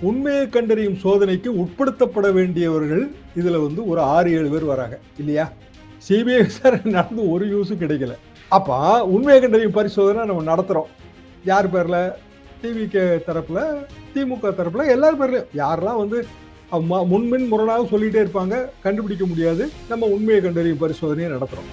உண்மையை கண்டறியும் சோதனைக்கு உட்படுத்தப்பட வேண்டியவர்கள் இதில் வந்து ஒரு ஆறு ஏழு பேர் வராங்க. இல்லையா? சிபிஐ விசாரணை நடந்து ஒரு யூஸும் கிடைக்கல. அப்போ உண்மையை கண்டறியும் பரிசோதனை நம்ம நடத்துகிறோம் யார் பேரில்? டிவிகே தரப்பில் திமுக தரப்பில் எல்லார் பேர்லையும். யாரெல்லாம் வந்து ம- முரணாக சொல்லிகிட்டே இருப்பாங்க கண்டுபிடிக்க முடியாது. நம்ம உண்மையை கண்டறியும் பரிசோதனையை நடத்துகிறோம்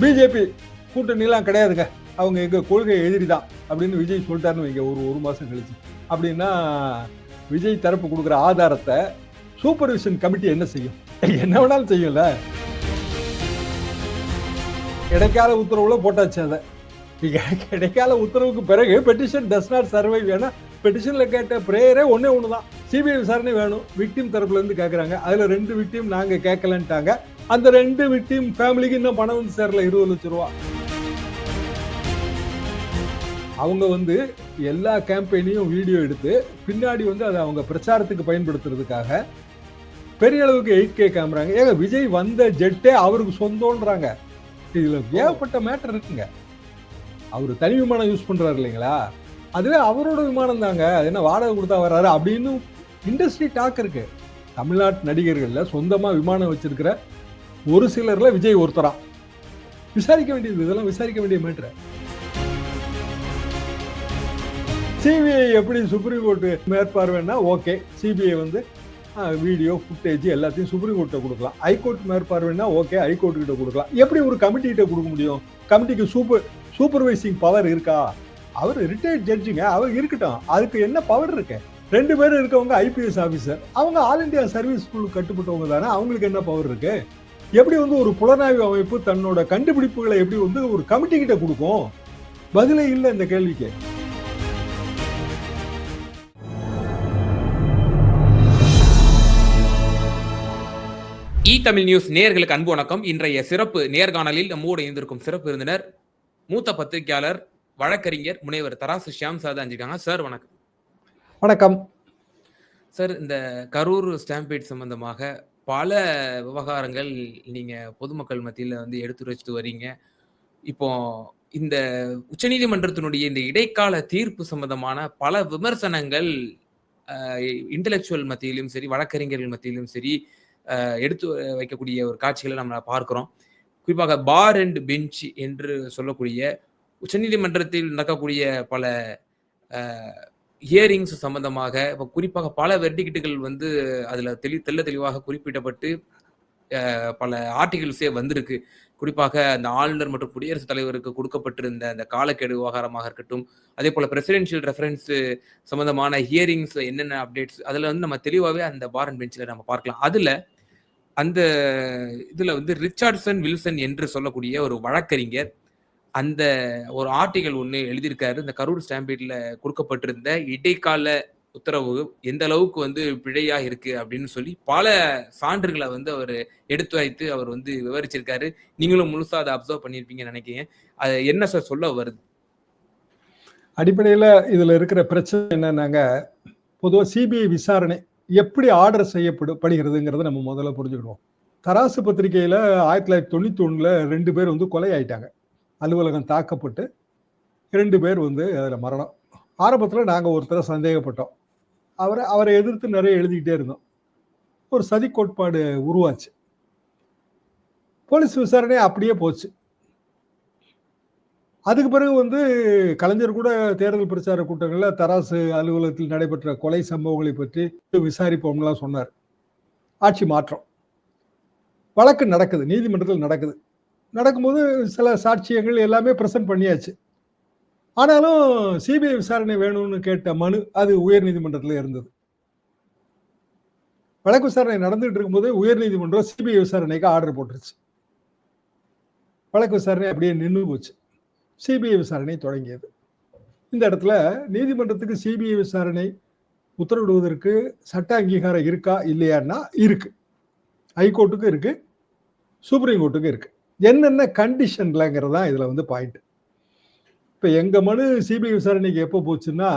பிஜேபி கூட்டணிலாம் கிடையாதுங்க. அவங்க எங்கள் கொள்கை எதிரி தான் அப்படின்னு விஜய் சொல்லிட்டாருன்னு வைங்க ஒரு ஒரு மாதம் கழிச்சு. அப்படின்னா விஜய் தரப்பு கொடுக்குற ஆதாரத்தை சூப்பர்விஷன் கமிட்டி என்ன செய்யும்? என்ன வேணாலும் செய்யும்ல? இடைக்கால உத்தரவுல போட்டாச்சு அதை. இங்க இடைக்கால உத்தரவுக்கு பிறகு பெட்டிஷன் டஸ் நாட் சர்வை ஏன்னா பெட்டிஷனில் கேட்ட ப்ரேயரே ஒன்றே ஒன்று தான் சிபிஐ விசாரணை வேணும். விக்டிம் தரப்புல இருந்து கேட்குறாங்க அதில் ரெண்டு விக்டிம் நாங்கள் கேட்கலன்ட்டாங்க அந்த ரெண்டு விக்டிம் ஃபேமிலிக்கு இன்னும் பணம் வந்து சேரல இருபது லட்சம் ரூபா. அவங்க வந்து எல்லா கேம்பெயினையும் வீடியோ எடுத்து பின்னாடி வந்து அதை அவங்க பிரச்சாரத்துக்கு பயன்படுத்துறதுக்காக பெரிய அளவுக்கு எயிட் கே கேமராங்க ஏங்க விஜய் வந்த ஜெட்டே அவருக்கு சொந்தம்ன்றாங்க இதுல ஏகப்பட்ட மேட்டர் இருக்குங்க. அவர் தனி விமானம் யூஸ் பண்றாரு இல்லைங்களா? அதுவே அவரோட விமானம் தாங்க. அது என்ன வாடகை கொடுத்தா வர்றாரு அப்படின்னு இண்டஸ்ட்ரி டாக் இருக்கு. தமிழ்நாட்டு நடிகர்கள்ல சொந்தமா விமானம் வச்சிருக்கிற ஒரு சிலர்ல விஜய் ஒருத்தரா. விசாரிக்க வேண்டியது இதெல்லாம் விசாரிக்க வேண்டிய மேட்ரு சிபிஐ எப்படி சுப்ரீம் கோர்ட்டு மேற்பார்வைன்னா ஓகே சிபிஐ வந்து வீடியோ ஃபுட்டேஜ் எல்லாத்தையும் சுப்ரீம் கோர்ட்டை கொடுக்கலாம். ஹைகோர்ட் மேற்பார்வைன்னா ஓகே ஹைகோர்ட் கிட்ட கொடுக்கலாம். எப்படி ஒரு கமிட்டிகிட்ட கொடுக்க முடியும்? கமிட்டிக்கு சூப்பர் சூப்பர்வைசிங் பவர் இருக்கா? அவர் ரிட்டையர்ட் ஜட்ஜுங்க அவர் இருக்கட்டும். அதுக்கு என்ன பவர் இருக்கு? ரெண்டு பேரும் இருக்கவங்க ஐபிஎஸ் ஆஃபீஸர் அவங்க ஆல் இந்தியா சர்வீஸ் ஸ்கூலுக்கு கட்டுப்பட்டவங்க தானே அவங்களுக்கு என்ன பவர் இருக்கு? எப்படி வந்து ஒரு புலனாய்வு அமைப்பு தன்னோட கண்டுபிடிப்புகளை எப்படி வந்து ஒரு கமிட்டி கிட்ட கொடுக்கும்? பதிலே இல்லை இந்த கேள்விக்கு. தமிழ் நியூஸ் நேயர்களுக்கு அன்பு வணக்கம். இன்றைய சிறப்பு நேர்காணலில் நம்மோடு இணைந்திருக்கும் சிறப்பு விருந்தினர் மூத்த பத்திரிகையாளர் வழக்கறிஞர் முனைவர் தராசு ஷியாம் சார் தான் இருக்காங்க சார் வணக்கம். வணக்கம். சார் இந்த கரூர் ஸ்டாம்பேட் சம்பந்தமாக பல விவகாரங்கள் நீங்க பொதுமக்கள் மத்தியில் வந்து எடுத்து வச்சுட்டு வரீங்க. இப்போ இந்த உச்சநீதிமன்றத்தினுடைய இந்த இடைக்கால தீர்ப்பு சம்பந்தமான பல விமர்சனங்கள் இன்டலெக்சுவல் மத்தியிலும் சரி வழக்கறிஞர்கள் மத்தியிலும் சரி எடுத்து வைக்கக்கூடிய ஒரு காட்சிகளை நம்ம பார்க்கிறோம். குறிப்பாக பார் அண்ட் பெஞ்ச் என்று சொல்லக்கூடிய உச்சநீதிமன்றத்தில் நடக்கக்கூடிய பல ஹியரிங்ஸ் சம்பந்தமாக இப்போ குறிப்பாக பல வெர்டிகிட்டுகள் வந்து அதில் தெளி தெள்ள தெளிவாக குறிப்பிடப்பட்டு பல ஆர்டிகிள்ஸே வந்திருக்கு. குறிப்பாக அந்த ஆளுநர் மற்றும் குடியரசுத் தலைவருக்கு கொடுக்கப்பட்டிருந்த அந்த காலக்கெடு விவகாரமாக இருக்கட்டும் அதே போல் பிரசிடென்ஷியல் ரெஃபரன்ஸ் சம்பந்தமான ஹியரிங்ஸ் என்னென்ன அப்டேட்ஸ் அதில் வந்து நம்ம தெளிவாகவே அந்த பார் அண்ட் பெஞ்சில் நம்ம பார்க்கலாம். அதில் அந்த இதில் வந்து ரிச்சார்ட்சன் வில்சன் என்று சொல்லக்கூடிய ஒரு வழக்கறிஞர் அந்த ஒரு ஆர்டிகல் ஒன்று எழுதியிருக்காரு. இந்த கரூர் ஸ்டாம்பேட்ல கொடுக்கப்பட்டிருந்த இடைக்கால உத்தரவு எந்த அளவுக்கு வந்து பிழையா இருக்கு அப்படின்னு சொல்லி பல சான்றுகளை வந்து அவர் எடுத்து வைத்து அவர் வந்து விவரிச்சிருக்காரு. நீங்களும் முழுசா அதை அப்சர்வ் பண்ணியிருப்பீங்கன்னு நினைக்கிறேன். அது என்ன சார் சொல்ல வருது? அடிப்படையில் இதில் இருக்கிற பிரச்சனை என்னன்னாங்க பொதுவாக சிபிஐ விசாரணை எப்படி ஆர்டர் செய்யப்படுப்படுகிறதுங்கிறத நம்ம முதல்ல புரிஞ்சுக்கணும் தராசு பத்திரிகையில் ஆயிரத்தி தொள்ளாயிரத்தி தொண்ணூற்றி ஒன்றில் ரெண்டு பேர் வந்து கொலை ஆயிட்டாங்க. அலுவலகம் தாக்கப்பட்டு ரெண்டு பேர் வந்து அதில் மரணம். ஆரம்பத்தில் நாங்கள் ஒருத்தரை சந்தேகப்பட்டோம். அவரை அவரை எதிர்த்து நிறைய எழுதிக்கிட்டே இருந்தோம். ஒரு சதி கோட்பாடு உருவாச்சு. போலீஸ் விசாரணை அப்படியே போச்சு. அதுக்கு பிறகு வந்து கலைஞர் கூட தேர்தல் பிரச்சார கூட்டங்களில் தராசு அலுவலகத்தில் நடைபெற்ற கொலை சம்பவங்களை பற்றி விசாரிப்போம்லாம் சொன்னார். ஆட்சி மாற்றம். வழக்கு நடக்குது நீதிமன்றத்தில் நடக்குது. நடக்கும்போது சில சாட்சியங்கள் எல்லாமே ப்ரெசன்ட் பண்ணியாச்சு. ஆனாலும் சிபிஐ விசாரணை வேணும்னு கேட்ட மனு அது உயர் நீதிமன்றத்தில் இருந்தது. வழக்கு விசாரணை நடந்துகிட்டு இருக்கும்போது உயர் நீதிமன்றம் சிபிஐ விசாரணைக்கு ஆர்டர் போட்டுருச்சு. வழக்கு விசாரணை அப்படியே நின்று போச்சு. சிபிஐ விசாரணை தொடங்கியது. இந்த இடத்துல நீதிமன்றத்துக்கு சிபிஐ விசாரணை உத்தரவிடுவதற்கு சட்ட அங்கீகாரம் இருக்கா இல்லையான்னா இருக்கு. ஹைகோர்ட்டுக்கும் இருக்கு சுப்ரீம் கோர்ட்டுக்கும் இருக்கு. என்னென்ன கண்டிஷன்லங்கிறது தான் இதில் வந்து பாயிண்ட் இப்போ எங்கள் மனு சிபிஐ விசாரணைக்கு எப்போ போச்சுன்னா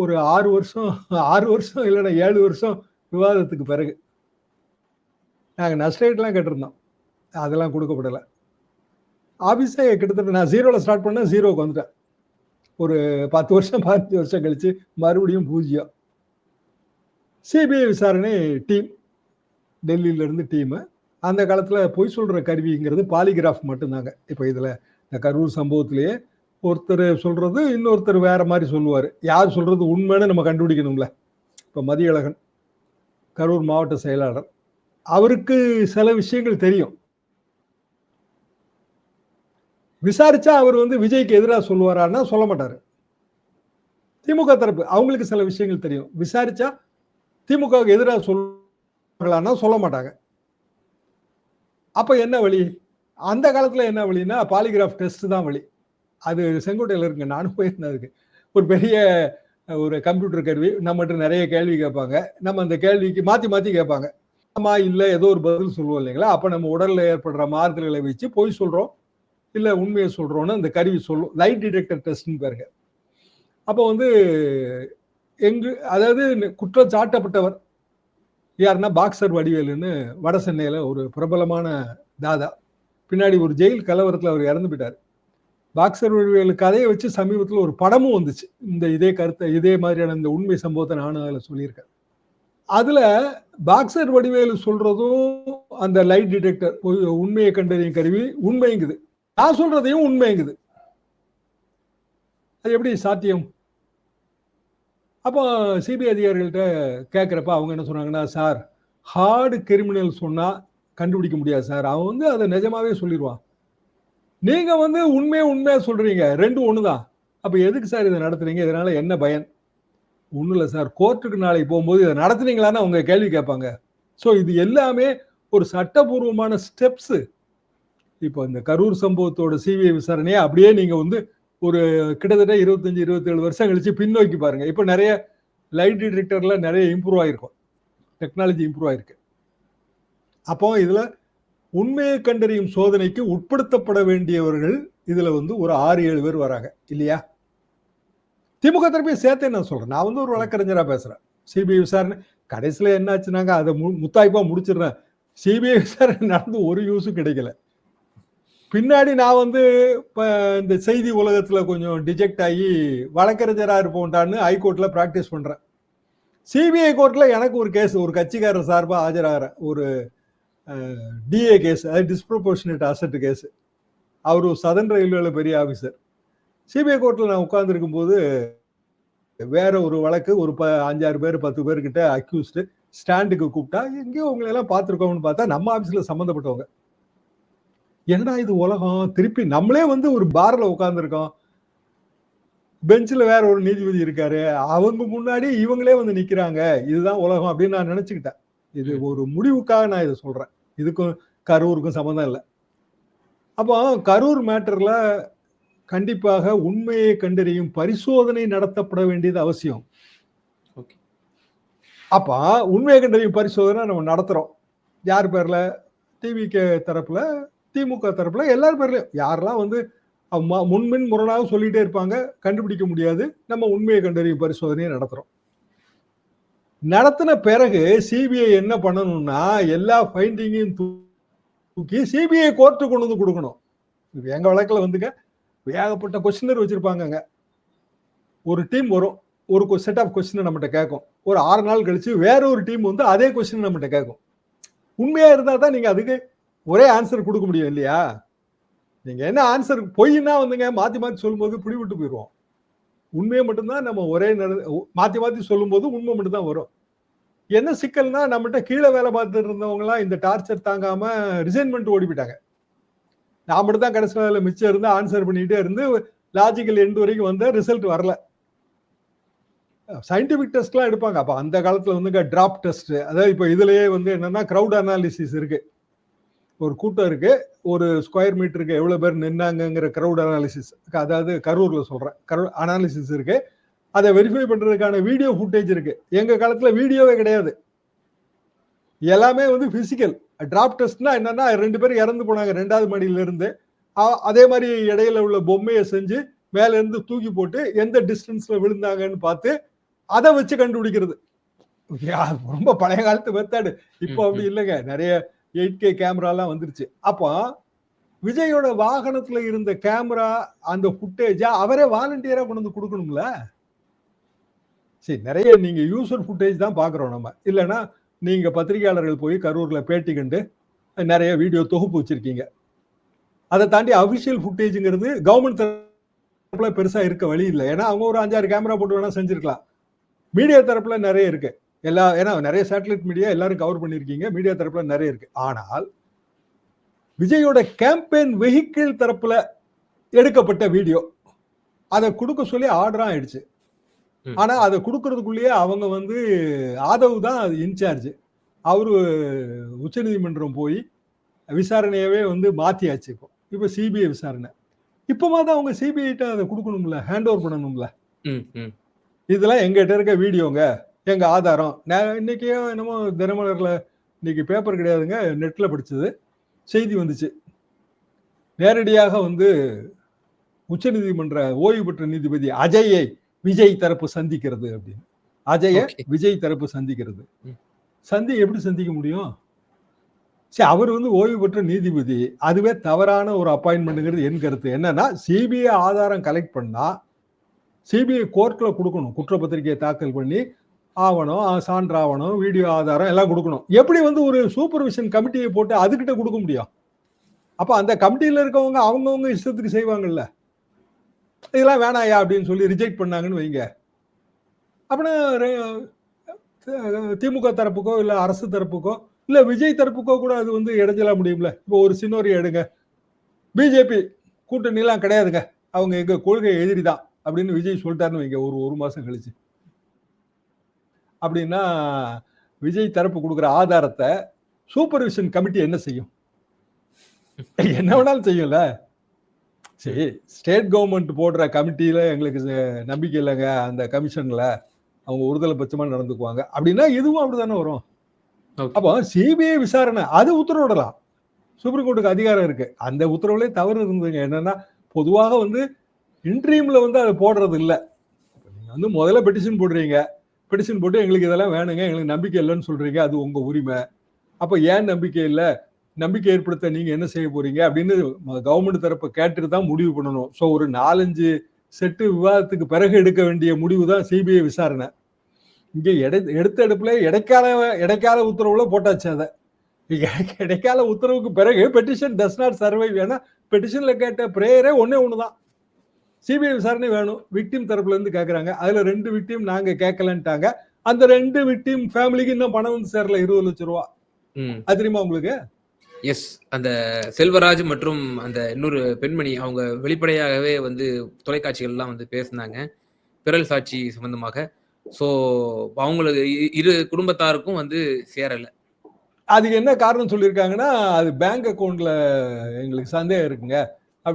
ஒரு ஆறு வருஷம் ஆறு வருஷம் இல்லைன்னா ஏழு வருஷம் விவாதத்துக்கு பிறகு. நாங்கள் நஷ்டேட்லாம் கேட்டிருந்தோம். அதெல்லாம் கொடுக்கப்படலை. ஆஃபீஸே கிட்டத்தட்ட நான் ஜீரோவில் ஸ்டார்ட் பண்ணேன் ஜீரோவுக்கு வந்துட்டேன். ஒரு பத்து வருஷம் பதினஞ்சு வருஷம் கழிச்சு மறுபடியும் பூஜ்ஜியம். சிபிஐ விசாரணை டீம் டெல்லியிலேருந்து டீமு அந்த காலத்தில் பொய் சொல்கிற கருவிங்கிறது பாலிகிராஃப் மட்டும்தாங்க. இப்போ இதில் இந்த கரூர் சம்பவத்திலேயே ஒருத்தர் சொல்கிறது இன்னொருத்தர் வேறு மாதிரி சொல்லுவார். யார் சொல்கிறது உண்மைன்னு நம்ம கண்டுபிடிக்கணும்ல. இப்போ மதியழகன் கரூர் மாவட்ட செயலாளர். அவருக்கு சில விஷயங்கள் தெரியும். விசாரிச்சா அவர் வந்து விஜய்க்கு எதிராக சொல்லுவாரான்னா சொல்ல மாட்டார். திமுக தரப்பு அவங்களுக்கு சில விஷயங்கள் தெரியும். விசாரிச்சா திமுகவுக்கு எதிராக சொல்லுவார்களான்னா சொல்ல மாட்டாங்க. அப்போ என்ன வழி? அந்த காலத்தில் என்ன வழின்னா பாலிகிராஃப் டெஸ்ட் தான் வழி. அது செங்கோட்டையில் இருக்குங்க. நானும் போயிருந்தேன் அதுக்கு. ஒரு பெரிய ஒரு கம்ப்யூட்டர் கருவி. நம்மகிட்ட நிறைய கேள்வி கேட்பாங்க. நம்ம அந்த கேள்விக்கு மாற்றி மாற்றி கேட்பாங்க. ஆமாம் இல்லை ஏதோ ஒரு பதில் சொல்லுவோம் இல்லைங்களா? அப்போ நம்ம உடலில் ஏற்படுற மாறுதல்களை வச்சு பொய் சொல்கிறோம் இல்லை உண்மையை சொல்கிறோன்னு அந்த கருவி சொல்லும். லைட் டிடெக்டர் டெஸ்ட்னு பாருங்க. அப்போ வந்து எங்கு அதாவது குற்றம் சாட்டப்பட்டவர் யாருன்னா பாக்ஸர் வடிவேலுன்னு வட சென்னையில் ஒரு பிரபலமான தாதா. பின்னாடி ஒரு ஜெயில் கலவரத்தில் அவர் இறந்து போயிட்டார். பாக்ஸர் வடிவேலு கதையை வச்சு சமீபத்தில் ஒரு படமும் வந்துச்சு. இந்த இதே கருத்தை இதே மாதிரியான இந்த உண்மை சம்பவத்தை நானும் அதில் சொல்லியிருக்கேன். அதில் பாக்ஸர் வடிவேலு சொல்கிறதும் அந்த லைட் டிடெக்டர் உண்மையை கண்டறியும் கருவி உண்மைங்குது. நான் சொல்றதையும் உண்மைங்குது. அது எப்படி சாத்தியம்? அப்போ சிபிஐ அதிகாரிகள்கிட்ட கேட்குறப்ப அவங்க என்ன சொன்னாங்கன்னா சார் ஹார்டு கிரிமினல் சொன்னால் கண்டுபிடிக்க முடியாது சார். அவன் வந்து அதை நிஜமாவே சொல்லிடுவான் நீங்கள் வந்து உண்மையை உண்மையாக சொல்கிறீங்க ரெண்டும் ஒன்று தான் அப்போ எதுக்கு சார் இதை நடத்துறீங்க இதனால் என்ன பயன்? ஒன்றும் இல்லை சார். கோர்ட்டுக்கு நாளைக்கு போகும்போது இதை நடத்துனீங்களான்னு அவங்க கேள்வி கேட்பாங்க. ஸோ இது எல்லாமே ஒரு சட்டபூர்வமான ஸ்டெப்ஸு இப்போ இந்த கரூர் சம்பவத்தோட சிபிஐ விசாரணையை அப்படியே நீங்க வந்து ஒரு கிட்டத்தட்ட இருபத்தஞ்சு இருபத்தேழு வருஷம் கழிச்சு பின்னோக்கி பாருங்க. இப்போ நிறைய லைட் டிடெக்டர்ல நிறைய இம்ப்ரூவ் ஆயிருக்கும். டெக்னாலஜி இம்ப்ரூவ் ஆயிருக்கு. அப்போ இதுல உண்மையை கண்டறியும் சோதனைக்கு உட்படுத்தப்பட வேண்டியவர்கள் இதுல வந்து ஒரு ஆறு ஏழு பேர் வராங்க. இல்லையா? திமுக தரப்பையும் சேர்த்தே நான் சொல்றேன்? நான் வந்து ஒரு வழக்கறிஞரா பேசுறேன். சிபிஐ விசாரணை கடைசியில் என்னாச்சுனாங்க? அதை மு முத்தாய்ப்பாக முடிச்சிடுறேன். சிபிஐ விசாரணை நடந்து ஒரு யூஸும் கிடைக்கல. பின்னாடி நான் வந்து இப்போ இந்த செய்தி உலகத்தில் கொஞ்சம் டிஜெக்ட் ஆகி வழக்கறிஞராக இருப்போம்டான்னு ஹைகோர்ட்டில் ப்ராக்டிஸ் பண்ணுறேன் சிபிஐ கோர்ட்டில் எனக்கு ஒரு கேஸ் ஒரு கட்சிக்காரர் சார்பாக ஆஜராகிறேன் ஒரு டிஏ கேஸ் அதாவது டிஸ்ப்ரொபோர்ஷனேட் அசட்டு கேஸ் அவர் சதன் ரயில்வேல பெரிய ஆஃபீஸர் சிபிஐ கோர்ட்டில் நான் உட்கார்ந்துருக்கும் போது வேற ஒரு வழக்கு ஒரு ப அஞ்சாறு பேர் பத்து பேர்கிட்ட அக்யூஸ்டு ஸ்டாண்டுக்கு கூப்பிட்டா எங்கேயோ உங்களை எல்லாம் பார்த்துருக்கோம்னு பார்த்தா நம்ம ஆஃபீஸில் சம்மந்தப்பட்டவங்க என்னடா இது உலகம்? திருப்பி நம்மளே வந்து ஒரு பார்ல உட்காந்துருக்கோம் பெஞ்சில் வேற ஒரு நீதிபதி இருக்காரு. அவங்க முன்னாடி இவங்களே வந்து நிக்கிறாங்க. இதுதான் உலகம் அப்படின்னு நான் நினைச்சுக்கிட்டேன். இது ஒரு முடிவுக்காக நான் இதை சொல்றேன். இதுக்கும் கரூருக்கும் சம்மந்தம் இல்லை. அப்போ கரூர் மேட்டர்ல கண்டிப்பாக உண்மையை கண்டறியும் பரிசோதனை நடத்தப்பட வேண்டியது அவசியம். அப்ப உண்மையை கண்டறியும் பரிசோதனை நம்ம நடத்துறோம். யார் பேர்ல? டிவிகே தரப்புல திமுக தரப்புல எல்லார் பேர்லயும். யாரெல்லாம் வந்து முன்மின் முரணாக சொல்லிட்டே இருப்பாங்க கண்டுபிடிக்க முடியாது. நம்ம உண்மையை கண்டறியும் பரிசோதனையை நடத்துறோம். நடத்தின பிறகு சிபிஐ என்ன பண்ணணும்னா எல்லா ஃபைண்டிங்கையும் தூக்கி சிபிஐ கோர்ட்டு கொண்டு வந்து கொடுக்கணும். எங்க வழக்கில் வந்துங்க ஏகப்பட்ட கொஸ்டினர் வச்சிருப்பாங்கங்க. ஒரு டீம் வரும் ஒரு செட் ஆஃப் கொஸ்டின் நம்மகிட்ட கேட்கும். ஒரு ஆறு நாள் கழிச்சு வேற ஒரு டீம் வந்து அதே கொஸ்டின் நம்மகிட்ட கேட்கும். உண்மையா இருந்தா தான் நீங்க அதுக்கு ஒரே ஆன்சர் கொடுக்க முடியும் இல்லையா? நீங்க என்ன ஆன்சர் பொய்னா வந்துங்க மாத்தி மாத்தி சொல்லும்போது பிடிவிட்டு போயிடுவோம். உண்மையை மட்டும்தான் நம்ம ஒரே மாத்தி மாத்தி சொல்லும்போது உண்மை மட்டும்தான் வரும். என்ன சிக்கல்னா நம்மகிட்ட கீழே வேலை பார்த்துட்டு இருந்தவங்களாம் இந்த டார்ச்சர் தாங்காம ரிசைன்மெண்ட் ஓடி போயிட்டாங்க. நான் மட்டும் தான் கடைசி வேலை மிச்சம் இருந்து ஆன்சர் பண்ணிக்கிட்டே இருந்து லாஜிக்கல் எண்டு வரைக்கும் வந்த ரிசல்ட் வரல. சயின்டிபிக் டெஸ்ட்லாம் எடுப்பாங்க. அப்போ அந்த காலத்தில் வந்துங்க ட்ராப் டெஸ்ட் அதாவது இப்போ இதுலயே வந்து என்னன்னா க்ரௌட் அனாலிசிஸ் இருக்குது ஒரு கூட்டம் இருக்கு. ஒரு ஸ்கொயர் மீட்டருக்கு எவ்வளவு பேர் நின்னாங்கிற க்ரௌட் அனாலிசிஸ் அதாவது கரூர்ல சொல்றேன். கரூர் அனாலிசிஸ் இருக்கு. அதை வெரிஃபை பண்றதுக்கான வீடியோ ஃபுட்டேஜ் இருக்கு. எங்க காலத்துல வீடியோவே கிடையாது. எல்லாமே வந்து பிசிக்கல் டிராப் டெஸ்ட்னா என்னன்னா ரெண்டு பேரும் இறந்து போனாங்க ரெண்டாவது மடியில இருந்து. அதே மாதிரி இடையில உள்ள பொம்மையை செஞ்சு மேல இருந்து தூக்கி போட்டு எந்த டிஸ்டன்ஸ்ல விழுந்தாங்கன்னு பார்த்து அதை வச்சு கண்டுபிடிக்கிறது. ரொம்ப பழைய காலத்து மெத்தடு. இப்போ அப்படி இல்லைங்க. நிறைய எயிட் கே கேமராலாம் வந்துருச்சு. அப்போ விஜயோட வாகனத்துல இருந்த கேமரா அந்த ஃபுட்டேஜா அவரே வாலண்டியரா கொண்டு வந்து கொடுக்கணும்ல? சரி நிறைய நீங்க யூசர் ஃபுட்டேஜ் தான் பாக்குறோம் நம்ம. இல்லைன்னா நீங்க பத்திரிகையாளர்கள் போய் கரூர்ல பேட்டி கண்டு நிறைய வீடியோ தொகுப்பு வச்சிருக்கீங்க. அதை தாண்டி அபிஷியல் ஃபுட்டேஜுங்கிறது கவர்மெண்ட் தரப்புல பெருசா இருக்க வழி இல்லை. ஏன்னா அவங்க ஒரு அஞ்சாறு கேமரா போட்டு வேணா செஞ்சிருக்கலாம். மீடியா தரப்புல நிறைய இருக்கு. எல்லா ஏன்னா நிறைய சேட்டலைட் மீடியா எல்லாரும் கவர் பண்ணிருக்கீங்க மீடியா தரப்புல நிறைய இருக்கு. ஆனால் விஜயோட கேம்பெயின் வெஹிக்கிள் தரப்புல எடுக்கப்பட்ட வீடியோ அதை கொடுக்க சொல்லி ஆர்டரா ஆயிடுச்சு. ஆனா அதை கொடுக்கறதுக்குள்ளேயே அவங்க வந்து ஆதவ் தான் அது இன்சார்ஜ் அவரு உச்சநீதிமன்றம் போய் விசாரணையவே வந்து மாத்தியாச்சு இப்போ. இப்போ சிபிஐ விசாரணை. இப்போமா தான் அவங்க சிபிஐட்ட அதை கொடுக்கணும்ல ஹேண்ட் ஓவர் பண்ணணும்ல. இதெல்லாம் எங்கிட்ட இருக்க வீடியோங்க எங்க ஆதாரம். நான் இன்னைக்கே என்னமோ தினமலர்ல இன்னைக்கு பேப்பர் கிடையாதுங்க நெட்ல படிச்சது. செய்தி வந்துச்சு. நேரடியாக வந்து உச்சநீதிமன்ற ஓய்வு பெற்ற நீதிபதி அஜயை விஜய் தரப்பு சந்திக்கிறது அப்படின்னு. அஜய. விஜய் தரப்பு சந்திக்கிறது. சந்தி எப்படி சந்திக்க முடியும்? சரி அவர் வந்து ஓய்வு பெற்ற நீதிபதி. அதுவே தவறான ஒரு அப்பாயின்மெண்ட்ங்கிறது என் கருத்து. என்னன்னா சிபிஐ ஆதாரம் கலெக்ட் பண்ணா சிபிஐ கோர்ட்ல கொடுக்கணும். குற்றப்பத்திரிகையை தாக்கல் பண்ணி ஆவணம் சான்று ஆவணம் வீடியோ ஆதாரம் எல்லாம் கொடுக்கணும். எப்படி வந்து ஒரு சூப்பர்விஷன் கமிட்டியை போட்டு அதுக்கிட்ட கொடுக்க முடியும்? அப்போ அந்த கமிட்டியில் இருக்கவங்க அவங்கவுங்க இஷ்டத்துக்கு செய்வாங்கல்ல. இதெல்லாம் வேணாயா அப்படின்னு சொல்லி ரிஜெக்ட் பண்ணாங்கன்னு வைங்க. அப்படின்னா திமுக தரப்புக்கோ இல்லை அரசு தரப்புக்கோ இல்லை விஜய் தரப்புக்கோ கூட அது வந்து இடைஞ்சலா முடியும்ல. இப்போ ஒரு சின்னோரி எடுங்க. பிஜேபி கூட்டணிலாம் கிடையாதுங்க. அவங்க எங்கள் கொள்கை எதிரி தான் அப்படின்னு விஜய் சொல்லிட்டாருன்னு வைங்க. ஒரு ஒரு மாதம் கழிச்சு. அப்படின்னா விஜய் தரப்பு கொடுக்குற ஆதாரத்தை சூப்பர்விஷன் கமிட்டி என்ன செய்யும்? என்ன வேணாலும் செய்யும்ல? சரி ஸ்டேட் கவர்மெண்ட் போடுற கமிட்டியில எங்களுக்கு நம்பிக்கை இல்லைங்க. அந்த கமிஷன்ல அவங்க ஒருதலை பட்சமா நடந்துக்குவாங்க. அப்படின்னா இதுவும் அப்படிதானே வரும். Okay. அப்போ சிபிஐ விசாரணை அது உத்தரவிடலாம் சுப்ரீம் கோர்ட்டுக்கு அதிகாரம் இருக்கு. அந்த உத்தரவுலே தவறு இருந்ததுங்க. என்னன்னா பொதுவாக வந்து இன்ட்ரீம்ல வந்து அதை போடுறது இல்ல. நீங்க வந்து முதல்ல பெட்டிஷன் போடுறீங்க. பெடிஷன் போட்டு எங்களுக்கு இதெல்லாம் வேணுங்க. எங்களுக்கு நம்பிக்கை இல்லைன்னு சொல்றீங்க. அது உங்க உரிமை. அப்போ ஏன் நம்பிக்கை இல்லை? நம்பிக்கை ஏற்படுத்த நீங்க என்ன செய்ய போறீங்க? அப்படின்னு கவர்மெண்ட் தரப்பு கேட்டுட்டு தான் முடிவு பண்ணணும். ஸோ ஒரு நாலஞ்சு செட்டு விவாதத்துக்கு பிறகு எடுக்க வேண்டிய முடிவு தான் சிபிஐ விசாரணை. இங்கே எடை எடுத்த எடுப்புல இடைக்கால இடைக்கால உத்தரவுல போட்டாச்சு அதை. இடைக்கால உத்தரவுக்கு பிறகு பெட்டிஷன் டஸ் நாட் சர்வைவ் ஏன்னா பெட்டிஷன்ல கேட்ட பிரேயரே ஒன்று தான் சிபிஐ விசாரணை வேணும். விக்டிம் தரப்புல இருந்து கேக்குறாங்க. அதுல ரெண்டு விக்டிம் நாங்க கேட்கலன்ட்டாங்க அந்த ரெண்டு விக்டிம் ஃபேமிலிக்கு இன்னும் பணம் வந்து சேரல. இருபது லட்சம் ரூபா. ம். அது தெரியுமா உங்களுக்கு? எஸ் அந்த செல்வராஜ் மற்றும் அந்த இன்னொரு பெண்மணி அவங்க வெளிப்படையாகவே வந்து தொலைக்காட்சிகள்லாம் வந்து பேசினாங்க. பிறல் சாட்சி சம்பந்தமாக. ஸோ அவங்களுக்கு இரு குடும்பத்தாருக்கும் வந்து சேரல. அதுக்கு என்ன காரணம் சொல்லியிருக்காங்கன்னா அது பேங்க் அக்கவுண்ட்ல எங்களுக்கு சந்தேகம் இருக்குங்க.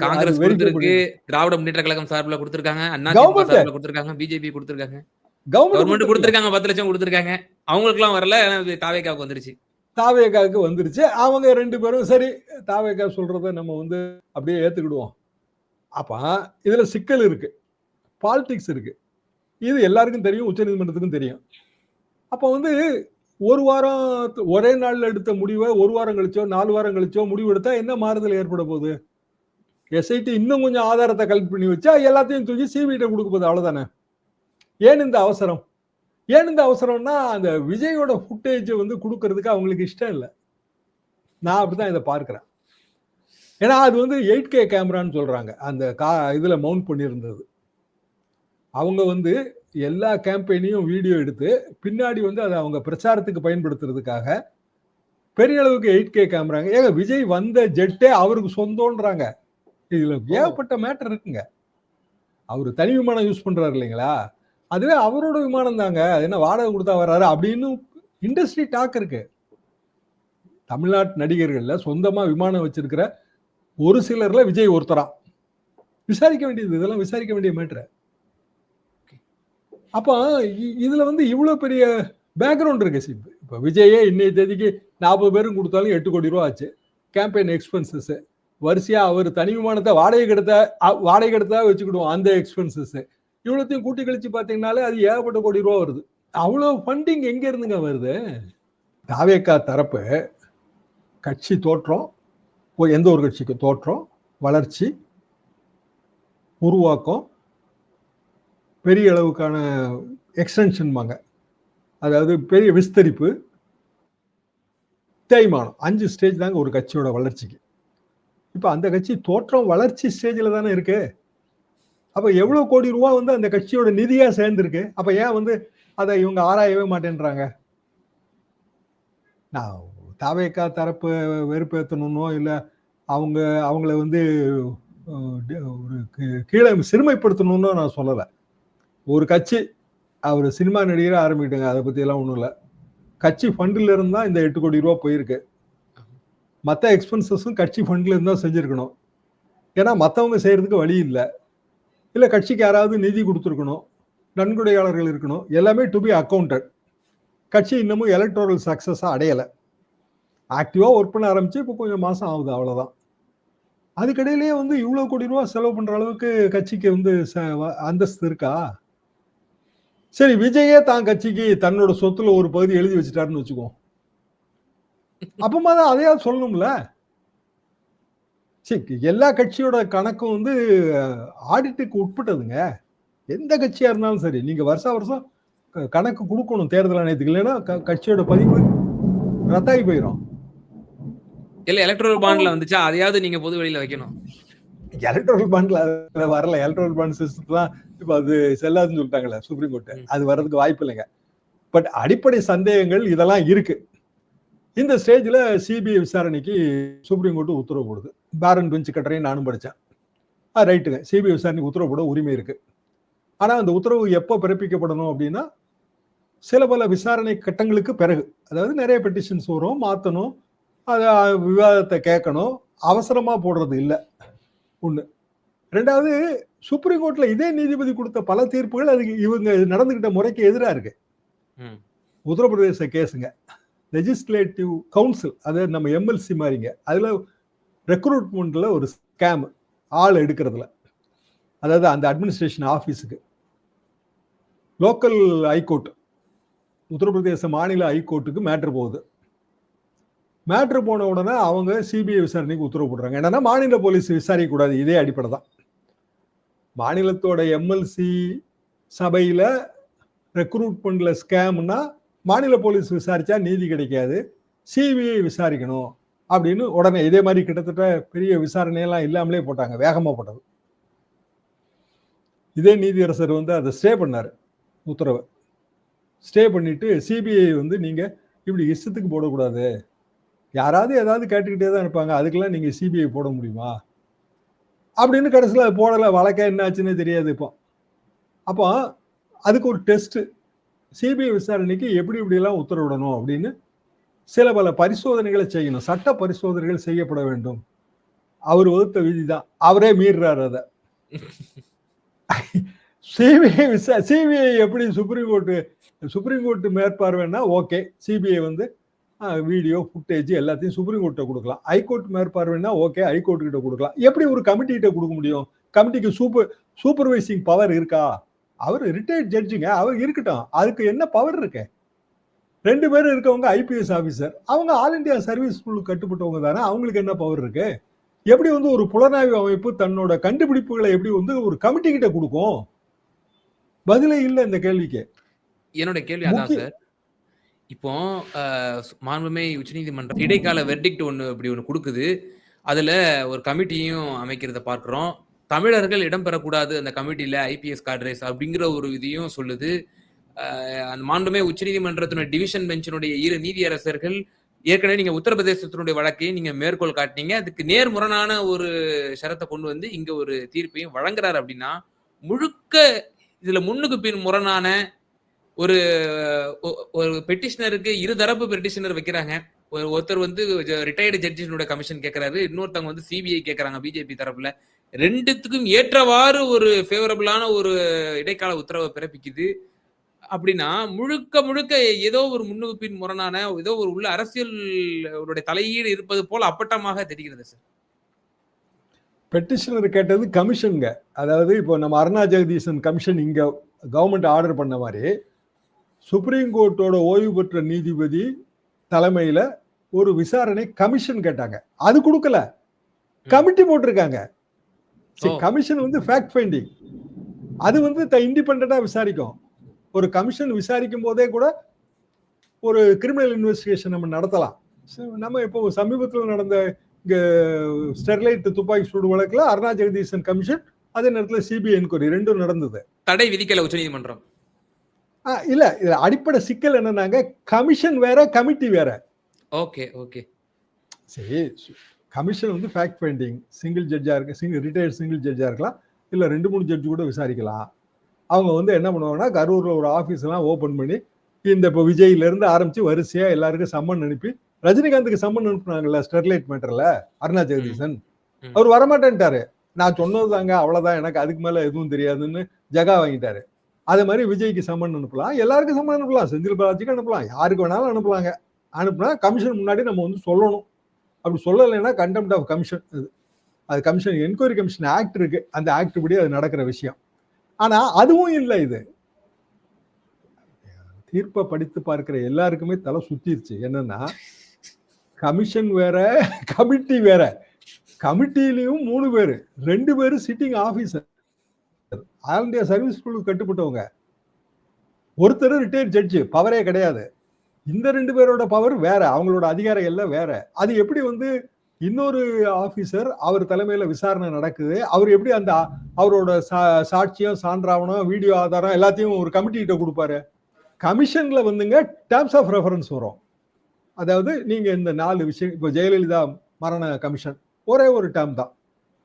காங்கிரஸ் கொடுத்திருக்கு திராவிட முன்னேற்ற கழகம் சார்பில் கொடுத்திருக்காங்க. அண்ணா. சார்பில் கொடுத்திருக்காங்க. பிஜேபி கொடுத்திருக்காங்க. கவர்மெண்ட் கொடுத்திருக்காங்க. பத்து லட்சம் கொடுத்திருக்காங்க. அவங்களுக்குலாம் வரல. ஆனா இது தாவேக்காவுக்கு வந்துருச்சு. தாவேக்காவுக்கு வந்துருச்சு. அவங்க ரெண்டு பேரும் சரி தாவேக்கா சொல்றத நம்ம வந்து அப்படியே ஏத்துக்கிடுவோம். அப்ப இதுல சிக்கல் இருக்கு. பாலிடிக்ஸ் இருக்கு. இது எல்லாருக்கும் தெரியும். உச்சநீதிமன்றத்துக்கும் தெரியும். அப்ப வந்து ஒரு வாரம் ஒரே நாள்ல எடுத்த முடிவை ஒரு வாரம் கழிச்சோ நாலு வாரம் கழிச்சோ முடிவு எடுத்தா என்ன மாறுதல் ஏற்பட போகுது? எஸ்ஐடி இன்னும் கொஞ்சம் ஆதாரத்தை கலெக்ட் பண்ணி வச்சா எல்லாத்தையும் தூக்கி சிபிஐட்ட கொடுக்க போகுது ஏன் இந்த அவசரம்? ஏன் இந்த அவசரம்னா அந்த விஜயோட ஃபுட்டேஜை வந்து கொடுக்கறதுக்கு அவங்களுக்கு இஷ்டம் இல்லை. நான் அப்படிதான் இதை பார்க்குறேன். ஏன்னா அது வந்து எயிட் கே கேமரான்னு சொல்கிறாங்க அந்த கா இதில் மவுண்ட் பண்ணியிருந்தது. அவங்க வந்து எல்லா கேம்பெயினையும் வீடியோ எடுத்து பின்னாடி வந்து அதை அவங்க பிரச்சாரத்துக்கு பயன்படுத்துறதுக்காக பெரிய அளவுக்கு எயிட் கே கேமராங்க ஏங்க விஜய் வந்த ஜெட்டே அவருக்கு சொந்தம்ன்றாங்க இதுல ஏகப்பட்ட மேட்டர் இருக்குங்க. அவர் தனி விமானம் யூஸ் பண்றாரு இல்லைங்களா? அதுவே அவரோட விமானம் தாங்க. அது என்ன வாடகை கொடுத்தா வர்றாரு அப்படின்னு இண்டஸ்ட்ரி டாக் இருக்கு. தமிழ்நாட்டு நடிகர்கள்ல சொந்தமா விமானம் வச்சிருக்கிற ஒரு சிலர்ல விஜய் ஒருத்தரா? விசாரிக்க வேண்டியது இதெல்லாம் விசாரிக்க வேண்டிய மேட்ரு அப்போ இதுல வந்து இவ்வளவு பெரிய பேக்ரவுண்ட் இருக்கு. இப்போ விஜயே இன்னைய தேதிக்கு நாற்பது பேரும் கொடுத்தாலும் எட்டு கோடி ரூபா ஆச்சு. கேம்பெயின் எக்ஸ்பென்சஸ் வரிசையா அவர் தனி விமானத்தை வாடகை எடுத்த வாடகை எடுத்தா வச்சுக்கிடுவோம் அந்த எக்ஸ்பென்சஸ் இவ்வளோத்தையும் கூட்டி கழிச்சு பார்த்தீங்கனாலே அது ஏகப்பட்ட கோடி ரூபா வருது. அவ்வளோ ஃபண்டிங் எங்கே இருந்துங்க வருது? தாவேக்கா தரப்பு கட்சி தோற்றம் எந்த ஒரு கட்சிக்கும் தோற்றம் வளர்ச்சி உருவாக்கம் பெரிய அளவுக்கான எக்ஸ்டென்ஷன்பாங்க அதாவது பெரிய விஸ்தரிப்பு தேய்மானம். அஞ்சு ஸ்டேஜ் தாங்க ஒரு கட்சியோட வளர்ச்சிக்கு. இப்போ அந்த கட்சி தோற்றம் வளர்ச்சி ஸ்டேஜில் தானே இருக்கு. அப்போ எவ்வளோ கோடி ரூபா வந்து அந்த கட்சியோட நிதியாக சேர்ந்துருக்கு? அப்போ ஏன் வந்து அதை இவங்க ஆராயவே மாட்டேன்றாங்க? நான் தாவேக்கா தரப்பு வெறுப்பேற்றணுன்னோ இல்லை அவங்க அவங்கள வந்து ஒரு கீழே சிறுமைப்படுத்தணும்னு நான் சொல்லலை. ஒரு கட்சி அவர் சினிமா நடிகராக ஆரம்பிக்கிட்டாங்க அதை பற்றியெல்லாம் ஒன்றும் இல்லை. கட்சி ஃபண்டில் இருந்தால் இந்த எட்டு கோடி ரூபா போயிருக்கு. மற்ற எக்ஸ்பென்சஸும் கட்சி ஃபண்டில் இருந்தால் செஞ்சுருக்கணும். ஏன்னா மற்றவங்க செய்கிறதுக்கு வழி இல்லை. இல்லை கட்சிக்கு யாராவது நிதி கொடுத்துருக்கணும். நன்கொடையாளர்கள் இருக்கணும். எல்லாமே டு பி அக்கௌண்டட் கட்சி இன்னமும் எலக்ட்ரல் சக்ஸஸாக அடையலை. ஆக்டிவாக ஒர்க் பண்ண ஆரம்பித்து இப்போ கொஞ்சம் மாதம் ஆகுது அவ்வளோதான் அதுக்கிடையிலேயே வந்து இவ்வளோ கோடி ரூபா செலவு பண்ணுற அளவுக்கு கட்சிக்கு வந்து ச- வ- அந்தஸ்து இருக்கா? சரி விஜயே தான் கட்சிக்கு தன்னோட சொத்துல ஒரு பகுதி எழுதி வச்சுட்டாருன்னு வச்சுக்கோம் அப்பமா தான் அதையாவது சொல்லணும்ல? சரி எல்லா கட்சியோட கணக்கும் வந்து ஆடிட்டுக்கு உட்பட்டதுங்க. எந்த கட்சியா இருந்தாலும் சரி நீங்க வருஷா வருஷம் கணக்கு கொடுக்கணும் தேர்தல் ஆணையத்துக்கு. இல்லைன்னா கட்சியோட பதிவு ரத்தாகி போயிடும் இல்ல எலக்ட்ரல் பாண்ட்ல வந்துச்சா? அதையாவது நீங்க பொது வெளியில வைக்கணும். எலக்ட்ரல் பாண்ட்ல வரல. எலக்ட்ரல் பாண்ட் சிஸ்டம்லாம் இப்போ அது செல்லாதுன்னு சொல்லிட்டாங்கல்ல சுப்ரீம் கோர்ட். அது வர்றதுக்கு வாய்ப்பு இல்லைங்க. பட் அடிப்படை சந்தேகங்கள் இதெல்லாம் இருக்கு. இந்த ஸ்டேஜ்ல சிபிஐ விசாரணைக்கு சுப்ரீம் கோர்ட் உத்தரவு போடுது. பேரன் பெஞ்ச் கட்டுரையும் நானும் படித்தேன் ஆ ரைட்டுங்க சிபிஐ விசாரணைக்கு உத்தரவு போட உரிமை இருக்கு. ஆனா அந்த உத்தரவு எப்போ பிறப்பிக்கப்படணும் அப்படின்னா சில பல விசாரணை கட்டங்களுக்கு பிறகு. அதாவது நிறைய பெட்டிஷன்ஸ் வரும் மாற்றணும் அதை விவாதத்தை கேட்கணும். அவசரமா போடுறது இல்லை. ஒன்று ரெண்டாவது சுப்ரீம் கோர்ட்ல இதே நீதிபதி கொடுத்த பல தீர்ப்புகள் அதுக்கு இவங்க நடந்துகிட்ட முறைக்கு எதிராக இருக்கு. உத்தரப்பிரதேச கேஸுங்க. லெஜிஸ்லேட்டிவ் கவுன்சில் அதாவது நம்ம எம்எல்சி மாதிரிங்க. அதில் ரெக்ரூட்மெண்ட்டில் ஒரு ஸ்கேம் ஆள் எடுக்கிறதுல. அதாவது அந்த அட்மினிஸ்ட்ரேஷன் ஆஃபீஸுக்கு லோக்கல் ஹைகோர்ட் உத்தரப்பிரதேச மாநில ஹைகோர்ட்டுக்கு மேட்ரு போகுது. மேட்ரு போன உடனே அவங்க சிபிஐ விசாரணைக்கு உத்தரவு போடுறாங்க. என்னன்னா மாநில போலீஸ் விசாரிக்க கூடாது இதே அடிப்படை தான். மாநிலத்தோட எம்எல்சி சபையில் ரெக்ரூட்மெண்ட்டில் ஸ்கேம்னா மாநில போலீஸ் விசாரிச்சா நீதி கிடைக்காது. சிபிஐ விசாரிக்கணும் அப்படின்னு உடனே இதே மாதிரி கிட்டத்தட்ட பெரிய விசாரணையெல்லாம் இல்லாமலே போட்டாங்க வேகமாக போட்டது. இதே நீதியரசர் வந்து அதை ஸ்டே பண்ணார் உத்தரவை. ஸ்டே பண்ணிட்டு சிபிஐ வந்து நீங்கள் இப்படி இஷ்டத்துக்கு போடக்கூடாது. யாராவது ஏதாவது கேட்டுக்கிட்டே தான் இருப்பாங்க அதுக்கெல்லாம் நீங்கள் சிபிஐ போட முடியுமா? அப்படின்னு கடைசியில் அது போடலை வழக்க என்ன ஆச்சுன்னே தெரியாது இப்போ. அப்போ அதுக்கு ஒரு டெஸ்ட்டு சிபிஐ விசாரணைக்கு எப்படி இப்படியெல்லாம் உத்தரவிடணும் அப்படின்னு சில பல பரிசோதனைகளை செய்யணும். சட்ட பரிசோதனைகள் செய்யப்பட வேண்டும். அவர் வகுத்த விதி தான். அவரே மீறுறாரு அதை. சிபிஐ விசா சிபிஐ எப்படி சுப்ரீம் கோர்ட்டு சுப்ரீம் கோர்ட்டு மேற்பார்வைன்னா ஓகே சிபிஐ வந்து வீடியோ ஃபுட்டேஜ் எல்லாத்தையும் சுப்ரீம் கோர்ட்டை கொடுக்கலாம். ஹைகோர்ட் மேற்பார்வைன்னா ஓகே ஹைகோர்ட் கிட்ட கொடுக்கலாம். எப்படி ஒரு கமிட்டி கிட்ட கொடுக்க முடியும்? கமிட்டிக்கு சூப்பர் சூப்பர்வைசிங் பவர் இருக்கா? அவர் ரிட்டையர்ட் ஜட்ஜுங்க அவர் இருக்கட்டும். அதுக்கு என்ன பவர் இருக்கு? ரெண்டு பேரும் இருக்கவங்க ஐபிஎஸ் ஆபீசர் அவங்க ஆல் இந்தியா சர்வீஸ் ஸ்கூலுக்கு கட்டுப்பட்டவங்க தானே அவங்களுக்கு என்ன பவர் இருக்கு? எப்படி வந்து ஒரு புலனாய்வு அமைப்பு தன்னோட கண்டுபிடிப்புகளை எப்படி வந்து ஒரு கமிட்டி கிட்ட கொடுக்கும்? பதிலே இல்லை இந்த கேள்விக்கு. என்னோட கேள்வி அதான் சார். இப்போ மாண்புமை உச்சநீதிமன்றம் இடைக்கால வெர்டிக்ட் ஒன்று இப்படி ஒன்று கொடுக்குது. அதுல ஒரு கமிட்டியும் அமைக்கிறத பார்க்குறோம். தமிழர்கள் இடம்பெறக்கூடாது அந்த கமிட்டியில ஐபிஎஸ் கார்ட்ரேஸ் அப்படிங்கிற ஒரு இதையும் சொல்லுது. அஹ், அந்த மாண்புமை உச்சநீதிமன்றத்தினுடைய டிவிஷன் பெஞ்சினுடைய இரு நீதியரசர்கள் ஏற்கனவே நீங்க உத்தரப்பிரதேசத்தினுடைய வழக்கையும் நீங்க மேற்கோள் காட்டினீங்க. அதுக்கு நேர்முரணான ஒரு ஷரத்தை கொண்டு வந்து இங்க ஒரு தீர்ப்பையும் வழங்குறாரு அப்படின்னா முழுக்க இதுல முன்னுக்கு பின் முரணான ஒரு ஒரு பெட்டிஷனருக்கு இருதரப்பு பெட்டிஷனர் வைக்கிறாங்க. ஒரு ஒருத்தர் வந்து ரிட்டையர்டு ஜட்ஜினுடைய கமிஷன் கேட்கறாரு இன்னொருத்தவங்க வந்து சிபிஐ கேட்கறாங்க பிஜேபி தரப்புல. ரெண்டுத்துக்கும் ஏற்றவாறு ஒரு ஃபேவரபிளான ஒரு இடைக்கால உத்தரவை பிறப்பிக்குது. அப்படின்னா முழுக்க முழுக்க ஏதோ ஒரு முன்னுக்கு பின் முரணான ஏதோ ஒரு உள்ள அரசியல் அவருடைய தலையீடு இருப்பது போல அப்பட்டமாக தெரிகிறது சார். பெட்டிஷனர் கேட்டது கமிஷனுங்க அதாவது இப்போ நம்ம அருணா ஜெகதீசன் கமிஷன் இங்க கவர்மெண்ட் ஆர்டர் பண்ண மாதிரி சுப்ரீம் கோர்ட்டோட ஓய்வு பெற்ற நீதிபதி தலைமையில ஒரு விசாரணை கமிஷன் கேட்டாங்க. அது கொடுக்கல. கமிட்டி போட்டிருக்காங்க. கமிஷன் வந்து ஃபேக்ட் ஃபைண்டிங் அது வந்து இண்டிபெண்டா விசாரிக்கும். ஒரு கமிஷன் விசாரிக்கும் போதே கூட ஒரு கிரிமினல் இன்வெஸ்டிகேஷன் நம்ம நடத்தலாம். நம்ம இப்போ சமீபத்தில் நடந்த இங்க ஸ்டெர்லைட் துப்பாக்கி சூடு வழக்குல அருணா ஜெகதீசன் கமிஷன் அதே நேரத்தில் சிபிஐ என்கொயரி ரெண்டும் நடந்தது. தடை விதிக்கல உச்சநீதிமன்றம். இல்ல இதுல அடிப்படை சிக்கல் என்னன்னாங்க கமிஷன் வேற கமிட்டி வேற. ஓகே ஓகே சரி கமிஷன் வந்து ஃபேக்ட் ஃபைண்டிங் சிங்கிள் ஜட்ஜா இருக்கு சிங்கிள் ரிட்டையர்ட் சிங்கிள் ஜட்ஜா இருக்கலாம் இல்ல ரெண்டு மூணு ஜட்ஜு கூட விசாரிக்கலாம். அவங்க வந்து என்ன பண்ணுவாங்கன்னா கரூர்ல ஒரு ஆஃபீஸ் எல்லாம் ஓபன் பண்ணி இந்த இப்போ விஜய்ல இருந்து ஆரம்பிச்சு வரிசையா எல்லாருக்கும் சம்மன் அனுப்பி ரஜினிகாந்துக்கு சம்மன் அனுப்புனாங்கல்ல ஸ்டெர்லைட் மேட்டர்ல அருணா ஜெகதீசன். அவர் வரமாட்டேன்ட்டாரு. நான் சொன்னதுதாங்க அவ்வளவுதான் எனக்கு அதுக்கு மேல எதுவும் தெரியாதுன்னு ஜகா வாங்கிட்டாரு. அதே மாதிரி விஜய்க்கு சம்மன் அனுப்பலாம் எல்லாருக்கும் சம்மன் அனுப்பலாம் செந்தில் பாலாஜிக்கு அனுப்பலாம் யாருக்கு வேணாலும் அனுப்பலாங்க. அனுப்புனா கமிஷன் முன்னாடி நம்ம வந்து சொல்லணும். அப்படி சொல்லலைன்னா கண்டெம்ட் ஆஃப் கமிஷன் அது அது கமிஷன் என்கொயரி கமிஷன் ஆக்ட் இருக்கு. அந்த ஆக்ட் படி அது நடக்கிற விஷயம். ஆனா அதுவும் இல்லை இது. தீர்ப்பை படித்து பார்க்கிற எல்லாருக்குமே தலை சுத்திருச்சு. என்னன்னா கமிஷன் வேற கமிட்டி வேற. கமிட்டிலையும் மூணு பேர். ரெண்டு பேரும் sitting officer all India service ஸ்கூலுக்கு கட்டுப்பட்டவங்க. ஒருத்தர் ரிட்டையர்ட் ஜட்ஜு பவரே கிடையாது. இந்த ரெண்டு பேரோட பவர் வேற அவங்களோட அதிகாரம் எல்லாம் வேற. அது எப்படி வந்து இன்னொரு ஆபீசர் அவர் தலைமையில விசாரணை நடக்குது அவர் எப்படி அந்த அவரோட சா- சாட்சியம் சான்றாவணம் வீடியோ ஆதாரம் எல்லாத்தையும் ஒரு கமிட்டிகிட்ட கொடுப்பாரு. கமிஷன்ல வந்துங்க டேர்ம்ஸ் ஆஃப் ரெஃபரன்ஸ் வரும். அதாவது நீங்க இந்த நாலு விஷயம் இப்போ ஜெயலலிதா மரண கமிஷன் ஒரே ஒரு டேர்ம் தான்.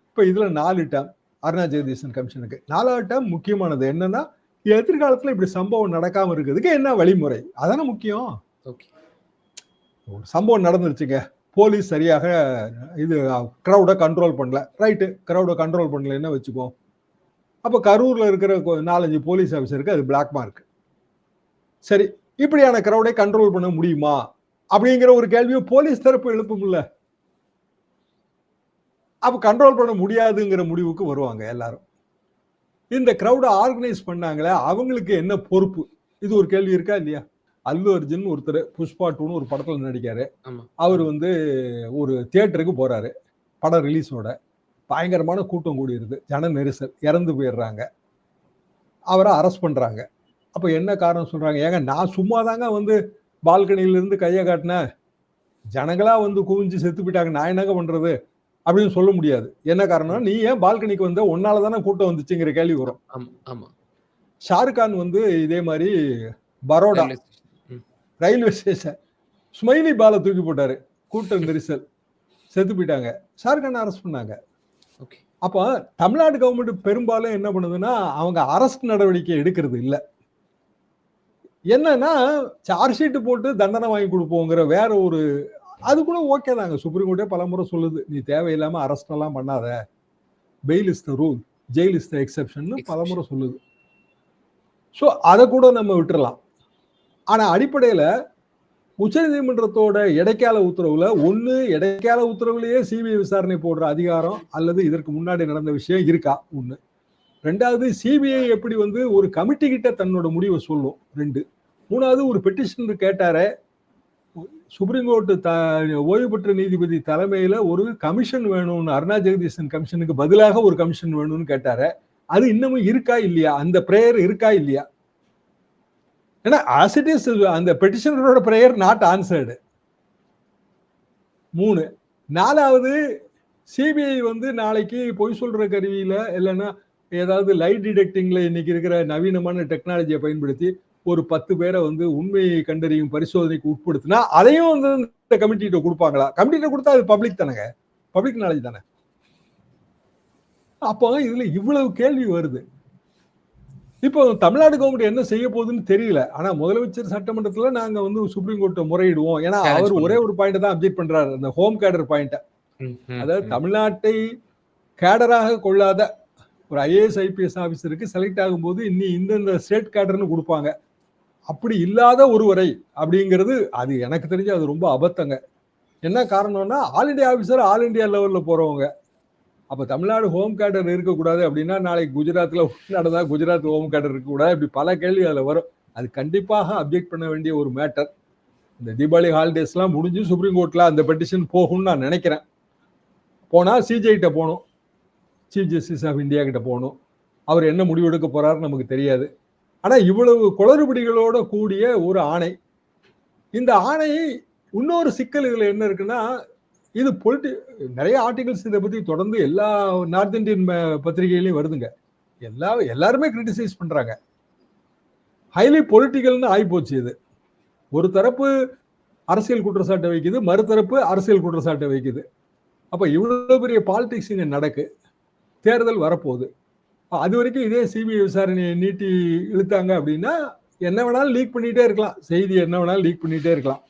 இப்போ இதுல நாலு டேர்ம் அருணா ஜெகதீசன் கமிஷனுக்கு நாலாவது டேர்ம் முக்கியமானது என்னன்னா எதிர்காலத்துல இப்படி சம்பவம் நடக்காம இருக்கிறதுக்கு என்ன வழிமுறை? அதானே முக்கியம். ஒரு சம்பவம் நடந்துருச்சுங்க. போலீஸ் சரியாக இது க்ரௌடை கண்ட்ரோல் பண்ணல. ரைட்டு க்ரௌடை கண்ட்ரோல் பண்ணலன்னா வச்சுக்கோ அப்போ கரூரில் இருக்கிற நாலஞ்சு போலீஸ் ஆஃபீஸருக்கு அது பிளாக் மார்க் சரி இப்படியான க்ரௌடை கண்ட்ரோல் பண்ண முடியுமா? அப்படிங்கிற ஒரு கேள்வியை போலீஸ் தரப்பு எழுப்பும்ல. அப்போ கண்ட்ரோல் பண்ண முடியாதுங்கிற முடிவுக்கு வருவாங்க எல்லாரும். இந்த க்ரௌடை ஆர்கனைஸ் பண்ணாங்களே அவங்களுக்கு என்ன பொறுப்பு? இது ஒரு கேள்வி இருக்கா இல்லையா? அல்லு அர்ஜுன் ஒருத்தர் புஷ்பா டூன்னு ஒரு படத்துல நடிக்காரு. அவர் வந்து ஒரு தியேட்டருக்கு போறாரு படம் ரிலீஸோட பயங்கரமான கூட்டம் கூடியிருது ஜன நெரிசல் இறந்து போயிடுறாங்க. அவரை அரெஸ்ட் பண்றாங்க. அப்ப என்ன காரணம் சொல்றாங்க? ஏங்க நான் சும்மா தாங்க வந்து பால்கனியில இருந்து கையை காட்டினேன் ஜனங்களா வந்து குவிஞ்சு செத்து போயிட்டாங்க. நான் என்னங்க பண்றது? அப்படின்னு சொல்ல முடியாது. என்ன காரணம் நீ ஏன் பால்கனிக்கு வந்த? உன்னால தானே கூட்டம் வந்துச்சுங்கிற கேள்வி வரும். ஆமா ஆமா. ஷாருக் கான் வந்து இதே மாதிரி பரோடா. Railway station. ஸ்மைலி பாலை தூக்கி போட்டாரு. கூட்டம் நெரிசல். செத்து போயிட்டாங்க. ஷாருக்கான் அரெஸ்ட் பண்ணாங்க. ஓகே. அப்போ தமிழ்நாடு கவர்மெண்ட் பெரும்பாலும் என்ன பண்ணுதுன்னா அவங்க அரஸ்ட் நடவடிக்கை எடுக்கிறது இல்ல. என்னன்னா சார்ஜ் ஷீட் போட்டு தண்டனை வாங்கி கொடுப்போங்கிற வேற ஒரு அது கூட ஓகே தாங்க. சுப்ரீம் கோர்ட்டே பலமுறை சொல்லுது. நீ தேவையில்லாம அரெஸ்ட் எல்லாம் பண்ணாத. Bail is the rule jail is the exception பலமுறை சொல்லுது. ஸோ அதை கூட நம்ம விட்டுறலாம். ஆனா அடிப்படையில உச்சநீதிமன்றத்தோட இடைக்கால உத்தரவுல ஒண்ணு இடைக்கால உத்தரவுலயே சிபிஐ விசாரணை போடுற அதிகாரம் அல்லது இதற்கு முன்னாடி நடந்த விஷயம் இருக்கா? ஒண்ணு. ரெண்டாவது சிபிஐ எப்படி வந்து ஒரு கமிட்டி கிட்ட தன்னோட முடிவை சொல்லும்? ரெண்டு. மூணாவது ஒரு பெட்டிஷனர் கேட்டாரே சுப்ரீம் கோர்ட்டு த ஓய்வு பெற்ற நீதிபதி தலைமையில ஒரு கமிஷன் வேணும்னு அருணா ஜெகதீசன் கமிஷனுக்கு பதிலாக ஒரு கமிஷன் வேணும்னு கேட்டாரு அது இன்னமும் இருக்கா இல்லையா? அந்த பிரேயர் இருக்கா இல்லையா? ஏன்னா ஆஸ் இட் இஸ் அந்த பெட்டிஷனரோட ப்ரேயர் நாட் ஆன்சர்டு மூணு நாலாவது சிபிஐ வந்து நாளைக்கு பொய் சொல்ற கருவியில இல்லைன்னா ஏதாவது லைட் டிடெக்டிங்ல இன்னைக்கு இருக்கிற நவீனமான டெக்னாலஜியை பயன்படுத்தி ஒரு பத்து பேரை வந்து உண்மையை கண்டறியும் பரிசோதனைக்கு உட்படுத்தினா அதையும் வந்து இந்த கமிட்டிகிட்ட கொடுப்பாங்களா? கமிட்டிகிட்ட கொடுத்தா அது பப்ளிக் தானேங்க? பப்ளிக் நாலேஜ் தானே? அப்போ இதுல இவ்வளவு கேள்வி வருது. இப்போ தமிழ்நாடு கவர்மெண்ட் என்ன செய்ய போகுதுன்னு தெரியல. ஆனா முதலமைச்சர் சட்டமன்றத்துல நாங்க வந்து சுப்ரீம் கோர்ட்டை முறையிடுவோம். ஏன்னா அவர் ஒரே. ஒரு பாயிண்ட் தான் அப்டேட் பண்றாரு. அந்த ஹோம் கேடர் பாயிண்ட் அதாவது. தமிழ்நாட்டை கேடராக கொள்ளாத ஒரு ஐஏஎஸ் ஐபிஎஸ் ஆபீசருக்கு செலக்ட் ஆகும்போது இன்னி இந்தந்த ஸ்டேட் கேடர்னு கொடுப்பாங்க. அப்படி இல்லாத ஒருவரை அப்படிங்கிறது அது எனக்கு தெரிஞ்சு அது ரொம்ப அபத்தங்க. என்ன காரணம்னா all India officer all India லெவல்ல போறவங்க. அப்போ தமிழ்நாடு ஹோம் கேட்டர் இருக்கக்கூடாது அப்படின்னா நாளைக்கு குஜராத்தில் நடந்தால் குஜராத் ஹோம் கேட்டர் இருக்கக்கூடாது. இப்படி பல கேள்வி அதில் வரும். அது கண்டிப்பாக அப்ஜெக்ட் பண்ண வேண்டிய ஒரு மேட்டர் இந்த தீபாவளி ஹாலிடேஸ்லாம் முடிஞ்சு சுப்ரீம் கோர்ட்டில் அந்த பெட்டிஷன் போகும்னு நான் நினைக்கிறேன். போனால் சிஜிஐட்ட போகணும். சீஃப் ஜஸ்டிஸ் ஆஃப் இந்தியா கிட்ட போகணும். அவர் என்ன முடிவு எடுக்க நமக்கு தெரியாது. ஆனால் இவ்வளவு குளறுபடிகளோட கூடிய ஒரு ஆணை. இந்த ஆணை இன்னொரு சிக்கல் இதில் என்ன இருக்குன்னா இது பொலிட்டி நிறைய ஆர்டிகல்ஸ் இதை பற்றி தொடர்ந்து எல்லா நார்த் இந்தியன் பத்திரிகைகளையும் வருதுங்க. எல்லா எல்லாருமே கிரிட்டிசைஸ் பண்ணுறாங்க ஹைலி பொலிட்டிக்கல்னு ஆகிப்போச்சு இது. ஒரு தரப்பு அரசியல் குற்றச்சாட்டை வைக்குது மறுதரப்பு அரசியல் குற்றச்சாட்டை வைக்குது. அப்போ இவ்வளோ பெரிய பாலிடிக்ஸ் இங்கே நடக்கு. தேர்தல் வரப்போகுது. அது வரைக்கும் இதே சிபிஐ விசாரணையை நீட்டி இழுத்தாங்க அப்படின்னா என்ன வேணாலும் லீக் பண்ணிகிட்டே இருக்கலாம். செய்தி என்ன வேணாலும் லீக் பண்ணிகிட்டே இருக்கலாம்.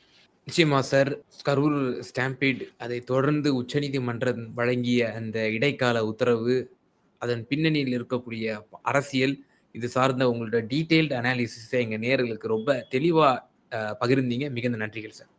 நிச்சயமா சார் கரூர் ஸ்டாம்பீட் அதை தொடர்ந்து உச்சநீதிமன்றம் வழங்கிய அந்த இடைக்கால உத்தரவு அதன் பின்னணியில் இருக்கக்கூடிய அரசியல் இது சார்ந்த உங்களோட டீட்டெயில்டு அனாலிசிஸை எங்க நேர்களுக்கு ரொம்ப தெளிவா பகிர்ந்தீங்க. மிகுந்த நன்றிகள் சார்